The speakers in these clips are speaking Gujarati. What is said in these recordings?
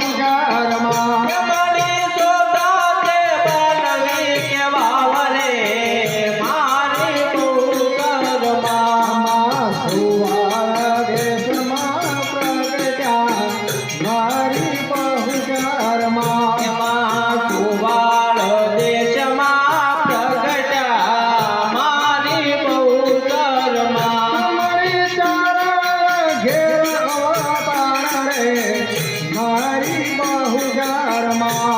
ಗಂಗಾ Rama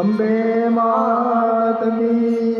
અંબે માત કી